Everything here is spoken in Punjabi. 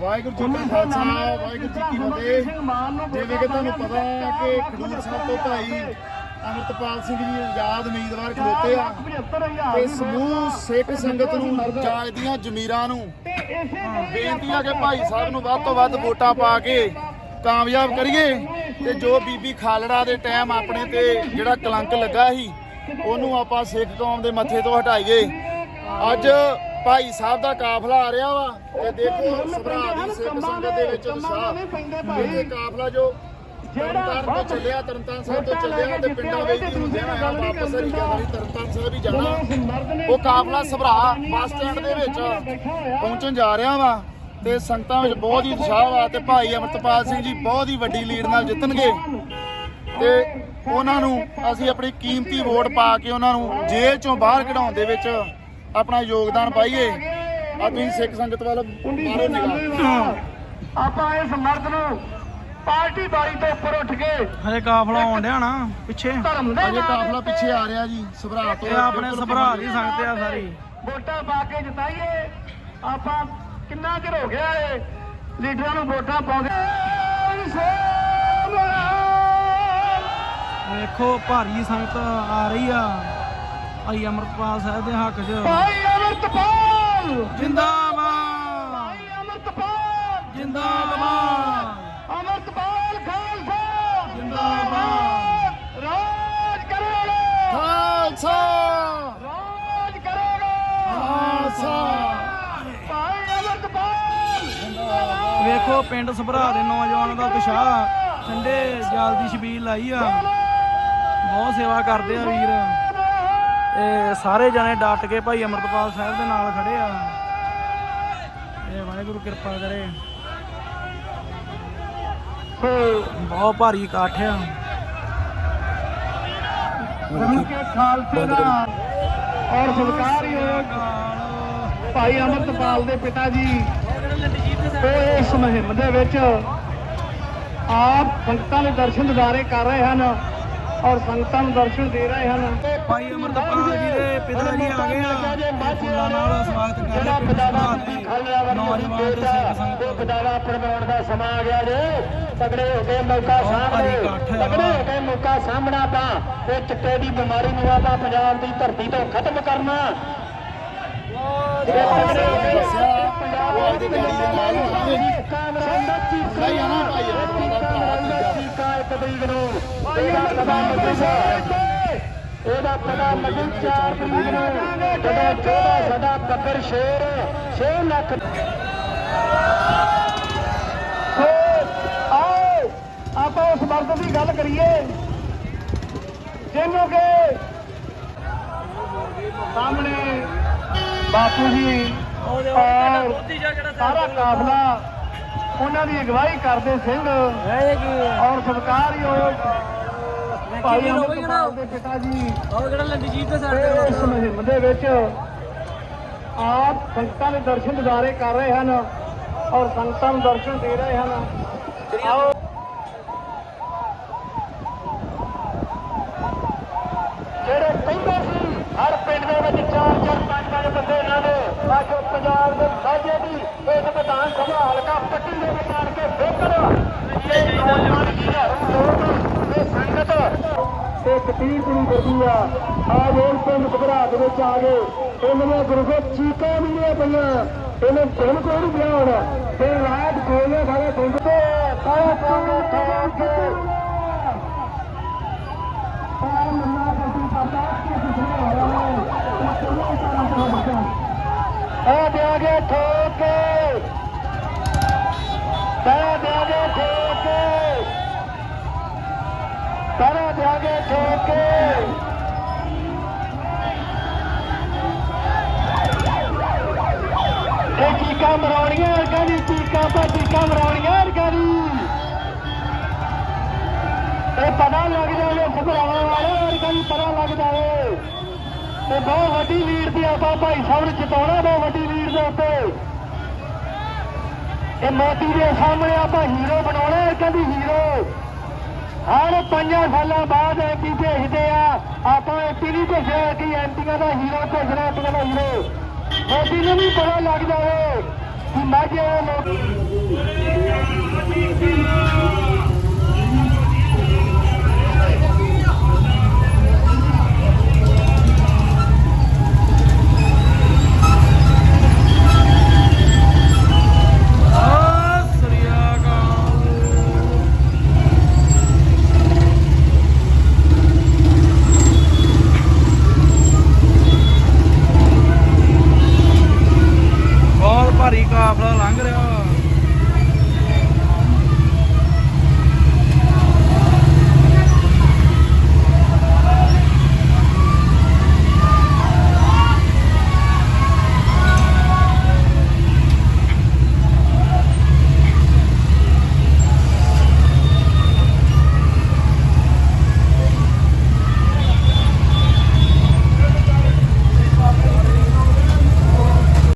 ਵਾਹਿਗੁਰੂ ਜੀ ਕਾ ਖਾਲਸਾ, ਵਾਹਿਗੁਰੂ ਜੀ ਕੀ ਫਤਿਹ। ਜਿਵੇਂ ਕਿ ਤੁਹਾਨੂੰ ਪਤਾ ਹੈ ਕਿ ਖਡੂਰ ਸਾਹਿਬ ਤੋਂ ਭਾਈ ਅਮਰਤਪਾਲ ਸਿੰਘ ਜੀ ਆਜ਼ਾਦ ਉਮੀਦਵਾਰ ਖਲੋਤੇ ਆ। ਤੇ ਸਮੂਹ ਸਿੱਖ ਸੰਗਤ ਨੂੰ ਜਾਗਦੀਆਂ ਜ਼ਮੀਰਾਂ ਨੂੰ ਬੇਨਤੀ ਆ ਕਿ ਭਾਈ ਸਾਹਿਬ ਨੂੰ ਵੱਧ ਤੋਂ ਵੱਧ ਵੋਟਾਂ ਪਾ ਕੇ ਕਾਮਯਾਬ ਕਰੀਏ। ਤੇ ਜੋ ਬੀਬੀ ਖਾਲੜਾ ਦੇ ਟਾਈਮ ਆਪਣੇ ਤੇ ਜਿਹੜਾ ਕਲੰਕ ਲੱਗਾ ਸੀ, ਉਹਨੂੰ ਆਪਾਂ ਸਿੱਖ ਕੌਮ ਦੇ ਮੱਥੇ ਤੋਂ ਹਟਾਈਏ। ਅੱਜ ਭਾਈ ਸਾਹਿਬ ਦਾ ਕਾਫਲਾ ਆ ਰਿਹਾ ਵਾ। ਤੇ ਦੇਖੋ ਸਭਰਾ ਦੀ ਸਿੱਖ ਸੰਗਤ ਦੇ ਵਿੱਚ ਉਤਸ਼ਾਹ ਇਹ ਕਾਫਲਾ ਜੋ ਤਰਨਤਾਰਨ ਤੋਂ ਚੱਲਿਆ ਤਰਨਤਾਰਨ ਸਾਹਿਬ ਤੋਂ ਚੱਲਿਆ ਤੇ ਪਿੰਡਾਂ ਵਿੱਚ ਹੁੰਦੇ ਆ ਵਾਪਸ ਹਰੀਕਾ ਵਾਲੀ ਤਰਨਤਾਰਨ ਸਾਹਿਬ ਹੀ ਜਾਣਾ। ਉਹ ਕਾਫਲਾ ਸਭਰਾ ਬੱਸ ਸਟੈਂਡ ਦੇ ਵਿੱਚ ਪਹੁੰਚਣ ਜਾ ਰਿਹਾ ਵਾ ਤੇ ਸੰਗਤਾਂ ਵਿੱਚ ਬਹੁਤ ਹੀ ਉਤਸ਼ਾਹ ਵਾ ਤੇ ਭਾਈ ਅਮਰਤਪਾਲ ਸਿੰਘ ਜੀ ਬਹੁਤ ਹੀ ਵੱਡੀ ਲੀਡ ਨਾਲ ਜਿੱਤਣਗੇ। ਤੇ ਉਹਨਾਂ ਨੂੰ ਅਸੀਂ ਆਪਣੀ ਕੀਮਤੀ ਵੋਟ ਪਾ ਕੇ ਉਹਨਾਂ ਨੂੰ ਜੇਲ੍ਹ ਚੋਂ ਬਾਹਰ ਕਢਾਉਣ ਦੇ ਵਿੱਚ ਆਪਣਾ ਯੋਗਦਾਨ ਪਾਈਏ। ਆ ਤੁਸੀਂ ਸਿੱਖ ਸੰਗਤ ਵੱਲ ਮਾਰੋ ਨਿਗਾਹ। ਆਪਾਂ ਇਸ ਮਰਦ ਨੂੰ ਪਾਰਟੀ ਬਾਰੀ ਤੋਂ ਉੱਪਰ ਉੱਠ ਕੇ ਹਜੇ ਕਾਫਲਾ ਆਉਣ ਡਿਆ ਨਾ ਪਿੱਛੇ। ਧਰਮ ਦੇ ਅਜੇ ਕਾਫਲਾ ਪਿੱਛੇ ਆ ਰਿਹਾ ਜੀ ਸਭਰਾ ਤੋਂ ਇਹ ਆਪਣੇ ਸਭਰਾ ਦੀ ਸੰਗਤ ਆ ਸਾਰੀ। ਵੋਟਾਂ ਪਾ ਕੇ ਜਿਤਾਈਏ। ਆਪਾਂ ਕਿੰਨਾ ਚਿਰ ਹੋ ਗਿਆ ਏ ਲੀਡਰਾਂ ਨੂੰ ਵੋਟਾਂ ਪਾਉਂਦੇ ਵੇਖੋ ਭਾਰੀ ਸੰਗਤ ਆ ਰਹੀ ਆ। ਭਾਈ ਅਮਰਪਾਲ ਸਾਹਿਬ ਦੇ ਹੱਕ 'ਚ। ਭਾਈ ਅਮਰਤਪਾਲ! ਜਿੰਦਾਬਾਦ। ਭਾਈ ਅਮਰਤਪਾਲ! ਜਿੰਦਾਬਾਦ। ਅਮਰਤਪਾਲ ਖਾਲਸਾ! ਜਿੰਦਾਬਾਦ। ਰਾਜ ਕਰੋਗੇ! ਖਾਲਸਾ। ਰਾਜ ਕਰੋਗੇ! ਖਾਲਸਾ। ਭਾਈ ਅਮਰਤਪਾਲ! ਵੇਖੋ ਪਿੰਡ ਸਭਰਾ ਦੇ ਨੌਜਵਾਨਾਂ ਦਾ ਉਤਸ਼ਾਹ। ਠੰਡੇ ਜਲ ਦੀ ਛਬੀਲ ਲਾਈ ਆ। ਬਹੁਤ ਸੇਵਾ ਕਰਦੇ ਆ ਵੀਰ। ਤੇ ਸਾਰੇ ਜਣੇ ਡਟ ਕੇ ਭਾਈ ਅਮਰਪਾਲ ਸਾਹਿਬ ਦੇ ਨਾਲ ਖੜੇ ਆ। ਇਹ ਵਾਹਿਗੁਰੂ ਕਿਰਪਾ ਕਰੇ। ਬਹੁਤ ਭਾਰੀ ਇਕੱਠ ਆ। ਗੁਰੂ ਕੇ ਖਾਲਸੇ ਦਾ ਔਰ ਸਤਿਕਾਰਯੋਗ ਭਾਈ ਅਮਰਤਪਾਲ ਦੇ ਪਿਤਾ ਜੀ। ਉਹ ਇਸ ਮੁਹਿੰਮ ਦੇ ਵਿੱਚ ਆਪ ਸੰਗਤਾਂ ਦੇ ਦਰਸ਼ਨ ਦਿਦਾਰੇ ਕਰ ਰਹੇ ਹਨ ਔਰ ਸੰਗਤਾਂ ਨੂੰ ਦਰਸ਼ਨ ਦੇ ਰਹੇ ਹਨ। ਭਾਈ ਅਮਰਪਾਲ ਜੀ ਦੇ ਪਿਤਾ ਜੀ ਆ ਗਏ ਆ। ਤੇ ਫੁੱਲਾਂ ਨਾਲ ਸਵਾਗਤ ਕਰ ਰਹੇ ਪਿੰਡ ਸਭਰਾ ਦੇ ਨੌਜਵਾਨ ਤੇ ਸਿੱਖ ਸੰਗਤ ਬਦਾਵਾ ਪ੍ਰਵਾਨ ਦਾ ਸਮਾਂ ਆ ਗਿਆ ਜੇ ਤਗੜੇ ਹੋ ਕੇ ਮੌਕਾ ਹੈ। ਤਗੜੇ ਹੋ ਕੇ ਮੌਕਾ ਸਾਹਮਣਾ ਤਾਂ ਇਹ ਚਿੱਟੇ ਦੀ ਬਿਮਾਰੀ ਨੂੰ ਆਪਾਂ ਪੰਜਾਬ ਦੀ ਧਰਤੀ ਤੋਂ ਖਤਮ ਕਰਨਾ। ਗੱਡੀ ਦੇ। ਨਹੀਂ ਆਣਾ ਭਾਈ ਅਮਰਤਪਾਲ ਸੀਗਾ। ਇੱਕ ਤਰੀਕ ਨੂੰ। ਇਹਦਾ ਪਤਾ ਲੱਗੂਗਾ ਇਹਦਾ ਪਤਾ ਲੱਗੂ 4 ਤਰੀਕ ਨੂੰ। ਜਦੋਂ 14 ਸਾਡਾ ਬੱਕਰ ਸ਼ੇਰ 6 ਲੱਖ। ਸੋ ਆਓ ਆਪਾਂ ਉਸ ਮਰਦ ਦੀ ਗੱਲ ਕਰੀਏ। ਜਿਹਨੂੰ ਕਿ ਸਾਹਮਣੇ ਬਾਪੂ ਜੀ ਔਰ ਸਾਰਾ ਕਾਫਲਾ ਉਹਨਾਂ ਦੀ ਅਗਵਾਈ ਕਰਦੇ ਸਿੰਘ। ਔਰ ਸਤਿਕਾਰਯੋਗ ਭਾਈ ਅਮਰਪਾਲ ਦੇ ਪਿਤਾ ਜੀ? ਉਹ ਜਿਹੜਾ ਲੰਡੀਜੀਤ ਦੇ ਤੇ ਇਸ ਮੁਹਿੰਮ ਦੇ ਵਿੱਚ ਆਪ ਸੰਗਤਾਂ ਦੇ ਦਰਸ਼ਨ ਦਿਦਾਰੇ ਕਰ ਰਹੇ ਹਨ ਔਰ ਸੰਗਤਾਂ ਨੂੰ ਦਰਸ਼ਨ ਦੇ ਰਹੇ ਹਨ। ਆਓ। ਜਿਹੜੇ ਕਹਿੰਦੇ ਸੀ ਹਰ ਪਿੰਡ ਦੇ ਵਿੱਚ ਚਾਰ ਚਾਰ ਪੰਜ ਪੰਜ ਬੰਦੇ ਇਹਨਾਂ ਦੇ ਆਜੋ ਪੰਜਾਬ ਦੇ ਸਾਜੇ ਦੀ ਇਸ ਵਿਧਾਨ ਸਭਾ ਹਲਕਾ ਪੱਟੀ ਦੇ ਵਿੱਚ ਆਣ ਕੇ ਵੇਖਣ। ਇਹ ਨੌਜਵਾਨ ਹਜ਼ਾਰਾਂ ਲੋਕ ਇਹ ਸੰਗਤ ਤੇ ਕਤੀਰ ਨੂੰ ਕਰਦੀ ਆ। ਆ ਰੋਲ ਪਿੰਡ ਘਬਰਾ ਦੇ ਵਿੱਚ ਆ ਗਏ। ਇਹਨਾਂ ਦੀਆਂ ਗੁਰੂਗੋ ਚੀਕਾਂ ਵੀ ਨਹੀਂ ਪਈਆਂ। ਇਹਨੇ ਦਿਨ ਕੋਈ ਨਹੀਂ ਪਿਆ ਹੋਣਾ। ਤੇ ਰਾਤ ਕੋਲੇ ਸਾਰੇ ਪਿੰਡ। ਤੇ ਸਾਰਾ ਕੰਮ ਠਾਕ ਕੇ ਆ ਇਹ ਚੀਕਾਂ ਮਰਾਉਣੀਆਂ ਅਰਗਾਂ ਦੀ, ਚੀਕਾਂ ਪਾ ਚੀਕਾਂ ਮਰਾਉਣੀਆਂ ਅਰਗਾਂ ਦੀ। ਇਹ ਪਤਾ ਲੱਗ ਜਾਵੇ, ਘਬਰਾਉਣ ਵਾਲੇ ਅਰਗਾਂ ਦੀ ਪਤਾ ਲੱਗ ਜਾਵੇ। ਤੇ ਬਹੁਤ ਵੱਡੀ ਲੀਡ ਦੀ ਆਪਾਂ ਭਾਈ ਸਾਹਿਬ ਨੂੰ ਜਿਤਾਉਣਾ, ਬਹੁਤ ਵੱਡੀ ਲੀਡ ਦੇ ਉੱਤੇ। ਇਹ ਮੋਦੀ ਦੇ ਸਾਹਮਣੇ ਆਪਾਂ ਹੀਰੋ ਬਣਾਉਣਾ, ਅਰਗਾਂ ਦੀ ਹੀਰੋ। ਹਰ ਪੰਜਾਂ ਸਾਲਾਂ ਬਾਅਦ ਐਮਪੀ ਭੇਜਦੇ ਆ। ਆਪਾਂ ਐਮਪੀ ਨਹੀਂ ਭੇਜਿਆ, ਕਿ ਐਮਪੀਆਂ ਦਾ ਹੀਰੋ ਭੇਜਣਾ ਐਮਪੀਆਂ ਦਾ ਹੀਰੋ। ਐਸੀ ਨੂੰ ਵੀ ਪਤਾ ਲੱਗਦਾ ਜਾਵੇ ਕਿ ਮਾਝੇ ਦੇ ਲੋਕ ਕਾਫਲਾ ਲੰਘ ਰਿਹਾ